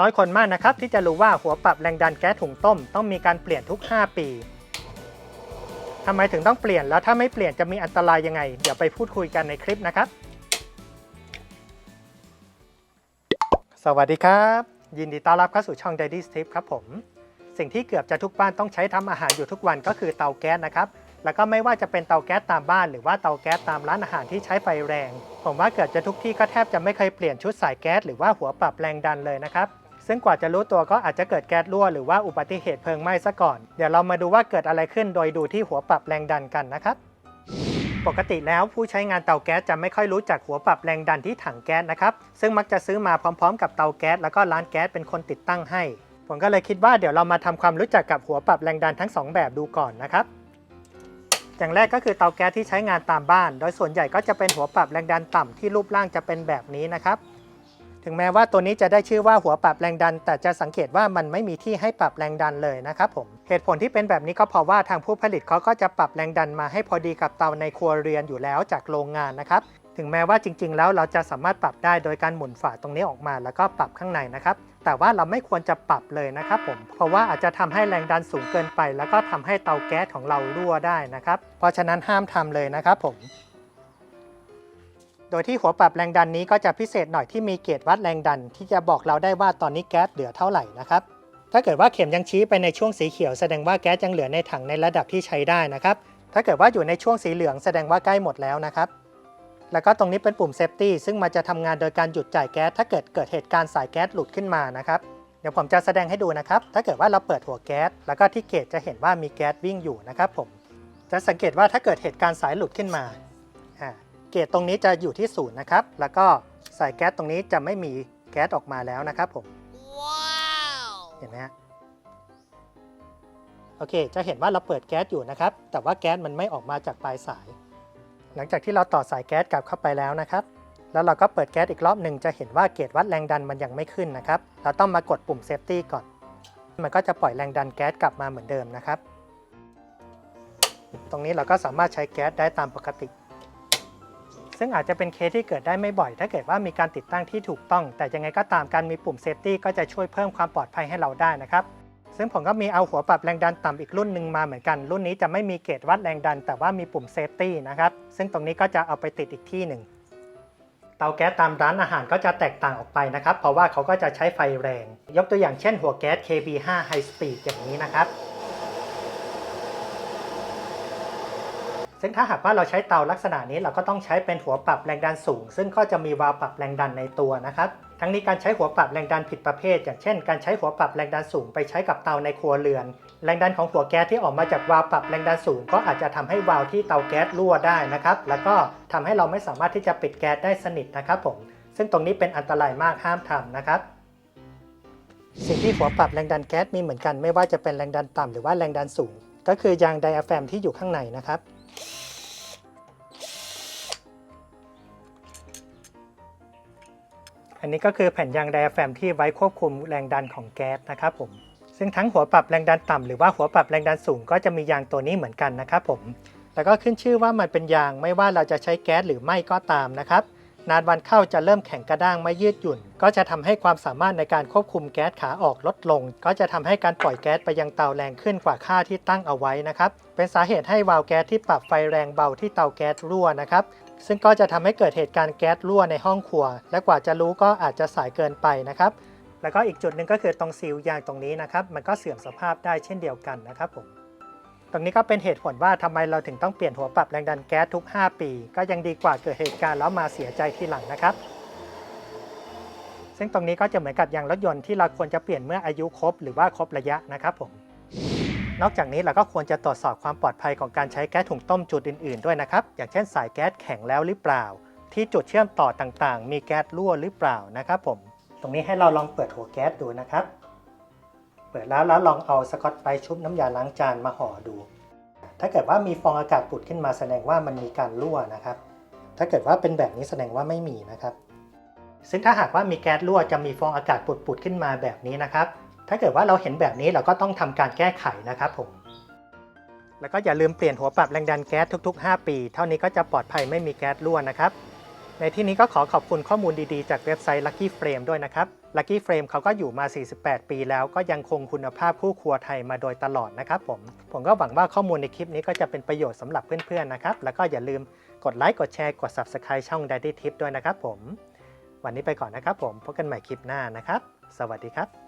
น้อยคนมากนะครับที่จะรู้ว่าหัวปรับแรงดันแก๊สถุงต้มต้องมีการเปลี่ยนทุก 5 ปีทำไมถึงต้องเปลี่ยนแล้วถ้าไม่เปลี่ยนจะมีอันตรายยังไง เดี๋ยวไปพูดคุยกันในคลิปนะครับ สวัสดีครับ ยินดีต้อนรับเข้าสู่ช่อง Daddy Steve ครับผม สิ่งที่เกือบจะทุกบ้านต้องใช้ทำอาหารอยู่ทุกวันก็คือเตาแก๊สนะครับ แล้วก็ไม่ว่าจะเป็นเตาแก๊สตามบ้านหรือว่าเตาแก๊สตามร้านอาหารที่ใช้ไฟแรง ผมว่าเกือบจะทุกที่ก็แทบจะไม่เคยเปลี่ยนชุดสายแก๊สหรือว่าหัวปรับแรงดันเลยนะครับ ซึ่งกว่าจะรู้ตัวก็อาจจะเกิดแก๊สรั่วหรือว่าอุบัติเหตุเพลิงไหม้ซะก่อน เดี๋ยวเรามาดูว่าเกิดอะไรขึ้นโดยดูที่หัวปรับแรงดันกันนะครับปกติแล้วผู้ใช้งานเตาแก๊สจะไม่ค่อยรู้จักหัวปรับแรงดันที่ถังแก๊สนะครับ ซึ่งมักจะซื้อมาพร้อมๆ กับเตาแก๊สแล้วก็ร้านแก๊สเป็นคนติดตั้งให้ ผมก็เลยคิดว่าเดี๋ยวเรามาทำความรู้จักกับหัวปรับแรงดันทั้งสองแบบดูก่อนนะครับ อย่างแรกก็คือเตาแก๊สที่ใช้งานตามบ้าน โดยส่วนใหญ่ก็จะเป็นหัวปรับแรงดันต่ำที่รูปร่างจะเป็นแบบนี้นะครับ ถึงแม้ว่าตัวนี้จะได้ชื่อว่าหัวปรับแรงดัน แต่จะสังเกตว่ามันไม่มีที่ให้ปรับแรงดันเลยนะครับผม เหตุผลที่เป็นแบบนี้ก็เพราะว่าทางผู้ผลิตเขาก็จะปรับแรงดันมาให้พอดีกับเตาในครัวเรือนอยู่แล้วจากโรงงานนะครับ ถึงแม้ว่าจริง ๆ แล้วเราจะสามารถปรับได้โดยการหมุนฝาตรงนี้ออกมา แล้วก็ปรับข้างในนะครับแต่ว่าเราไม่ควรจะปรับเลยนะครับผม เพราะว่าอาจจะทำให้แรงดันสูงเกินไป แล้วก็ทำให้เตาแก๊สของเรารั่วได้นะครับ เพราะฉะนั้นห้ามทำเลยนะครับผม โดยที่หัวปรับแรงดันนี้ก็จะพิเศษหน่อยที่มีเกจวัดแรงดัน ที่จะบอกเราได้ว่าตอนนี้แก๊สเหลือเท่าไหร่นะครับ ถ้าเกิดว่าเข็มยังชี้ไปในช่วงสีเขียวแสดงว่าแก๊สยังเหลือในถังในระดับที่ใช้ได้นะครับ ถ้าเกิดว่าอยู่ในช่วงสีเหลืองแสดงว่าใกล้หมดแล้วนะครับ แล้วก็ตรงนี้เป็นปุ่มเซฟตี้ซึ่งมันจะทำงานโดยการหยุดจ่ายแก๊สถ้าเกิดเกิดเหตุการณ์สายแก๊สหลุดขึ้นมานะครับ เดี๋ยวผมจะแสดงให้ดูนะครับ ถ้าเกิดว่าเราเปิดหัวแก๊สแล้วก็ที่เกจจะเห็นว่ามีแก๊สวิ่งอยู่นะครับผม จะสังเกตว่าถ้าเกิดเหตุการณ์สายหลุดขึ้นมา เกจตรงนี้จะอยู่ที่ศูนย์นะครับ แล้วก็สายแก๊สตรงนี้จะไม่มีแก๊สออกมาแล้วนะครับผมเห็นไหมฮะโอเค จะเห็นว่าเราเปิดแก๊สอยู่นะครับ แต่ว่าแก๊สมันไม่ออกมาจากปลายสาย หลังจากที่เราต่อสายแก๊สกลับเข้าไปแล้วนะครับ แล้วเราก็เปิดแก๊สอีกรอบหนึ่งจะเห็นว่าเกจวัดแรงดันมันยังไม่ขึ้นนะครับ เราต้องมากดปุ่มเซฟตี้ก่อน มันก็จะปล่อยแรงดันแก๊สกลับมาเหมือนเดิมนะครับ ตรงนี้เราก็สามารถใช้แก๊สได้ตามปกติ ซึ่งอาจจะเป็นเคสที่เกิดได้ไม่บ่อย ถ้าเกิดว่ามีการติดตั้งที่ถูกต้อง แต่ยังไงก็ตามการมีปุ่มเซฟตี้ก็จะช่วยเพิ่มความปลอดภัยให้เราได้นะครับซึ่งผมก็มีเอาหัวปรับแรงดันต่ำอีกรุ่นหนึ่งมาเหมือนกัน รุ่นนี้จะไม่มีเกจวัดแรงดัน แต่ว่ามีปุ่มเซฟตี้นะครับ ซึ่งตรงนี้ก็จะเอาไปติดอีกที่หนึ่ง เตาแก๊สตามร้านอาหารก็จะแตกต่างออกไปนะครับ เพราะว่าเขาก็จะใช้ไฟแรง ยกตัวอย่างเช่นหัวแก๊ส KB5 High Speed อย่างนี้นะครับ ซึ่งถ้าหากว่าเราใช้เตาลักษณะนี้เราก็ต้องใช้เป็นหัวปรับแรงดันสูง ซึ่งก็จะมีวาล์วปรับแรงดันในตัวนะครับ ทั้งนี้การใช้หัวปรับแรงดันผิดประเภท อย่างเช่น การใช้หัวปรับแรงดันสูงไปใช้กับเตาในครัวเรือน แรงดันของหัวแก๊สที่ออกมาจากวาล์วปรับแรงดันสูง ก็อาจจะทำให้วาล์วที่เตาแก๊สรั่วได้นะครับ แล้วก็ทำให้เราไม่สามารถที่จะปิดแก๊สได้สนิทนะครับผม ซึ่งตรงนี้เป็นอันตรายมากห้ามทำนะครับสิ่งที่หัวปรับแรงดันแก๊สมีเหมือนกันไม่ว่าจะเป็นแรงดันต่ำหรือว่าแรงดันสูง ก็คือยางไดอะแฟมที่อยู่ข้างในนะครับ อันนี้ก็คือแผ่นยางไดอะแฟมที่ไว้ควบคุมแรงดันของแก๊สนะครับผม ซึ่งทั้งหัวปรับแรงดันต่ำหรือว่าหัวปรับแรงดันสูงก็จะมียางตัวนี้เหมือนกันนะครับผม แต่ก็ขึ้นชื่อว่ามันเป็นยางไม่ว่าเราจะใช้แก๊สหรือไม่ก็ตามนะครับ นานวันเข้าจะเริ่มแข็งกระด้างไม่ยืดหยุ่น ก็จะทำให้ความสามารถในการควบคุมแก๊สขาออกลดลง ก็จะทำให้การปล่อยแก๊สไปยังเตาแรงขึ้นกว่าค่าที่ตั้งเอาไว้นะครับ เป็นสาเหตุให้วาล์วแก๊สที่ปรับไฟแรงเบาที่เตาแก๊สรั่วนะครับซึ่งก็จะทำให้เกิดเหตุการณ์แก๊สรั่วในห้องครัว และกว่าจะรู้ก็อาจจะสายเกินไปนะครับ แล้วก็อีกจุดหนึ่งก็คือตรงซีลยางตรงนี้นะครับ มันก็เสื่อมสภาพได้เช่นเดียวกันนะครับผม ตรงนี้ก็เป็นเหตุผลว่าทำไมเราถึงต้องเปลี่ยนหัวปรับแรงดันแก๊สทุก 5 ปี ก็ยังดีกว่าเกิดเหตุการณ์แล้วมาเสียใจทีหลังนะครับ ซึ่งตรงนี้ก็จะเหมือนกับยางรถยนต์ที่เราควรจะเปลี่ยนเมื่ออายุครบหรือว่าครบระยะนะครับผมนอกจากนี้เราก็ควรจะตรวจสอบความปลอดภัยของการใช้แก๊สถุงต้มจุดอื่นๆด้วยนะครับ อย่างเช่นสายแก๊สแข็งแล้วหรือเปล่า ที่จุดเชื่อมต่อต่างๆ มีแก๊สรั่วหรือเปล่านะครับผม ตรงนี้ให้เราลองเปิดหัวแก๊สดูนะครับ เปิดแล้วแล้วลองเอาสกอตไบรท์ชุบน้ำยาล้างจานมาห่อดู ถ้าเกิดว่ามีฟองอากาศปุดขึ้นมาแสดงว่ามันมีการรั่วนะครับ ถ้าเกิดว่าเป็นแบบนี้แสดงว่าไม่มีนะครับ ซึ่งถ้าหากว่ามีแก๊สรั่วจะมีฟองอากาศปุดๆขึ้นมาแบบนี้นะครับ ถ้าเกิดว่าเราเห็นแบบนี้เราก็ต้องทำการแก้ไขนะครับผม แล้วก็อย่าลืมเปลี่ยนหัวปรับแรงดันแก๊สทุก ๆ 5 ปี เท่านี้ก็จะปลอดภัยไม่มีแก๊สรั่วนะครับ ในที่นี้ก็ขอขอบคุณข้อมูลดีๆ จากเว็บไซต์ Lucky Frame ด้วยนะครับ ลักกี้เฟรมเขาก็อยู่มา 48 ปีแล้วก็ยังคงคุณภาพคู่ครัวไทยมาโดยตลอดนะครับผม ผมก็หวังว่าข้อมูลในคลิปนี้ก็จะเป็นประโยชน์สำหรับเพื่อนๆนะครับ แล้วก็อย่าลืมกดไลค์กดแชร์กด Subscribe ช่อง Daddy Tip ด้วยนะครับผม วันนี้ไปก่อนนะครับผม พบกันใหม่คลิปหน้านะครับ สวัสดีครับ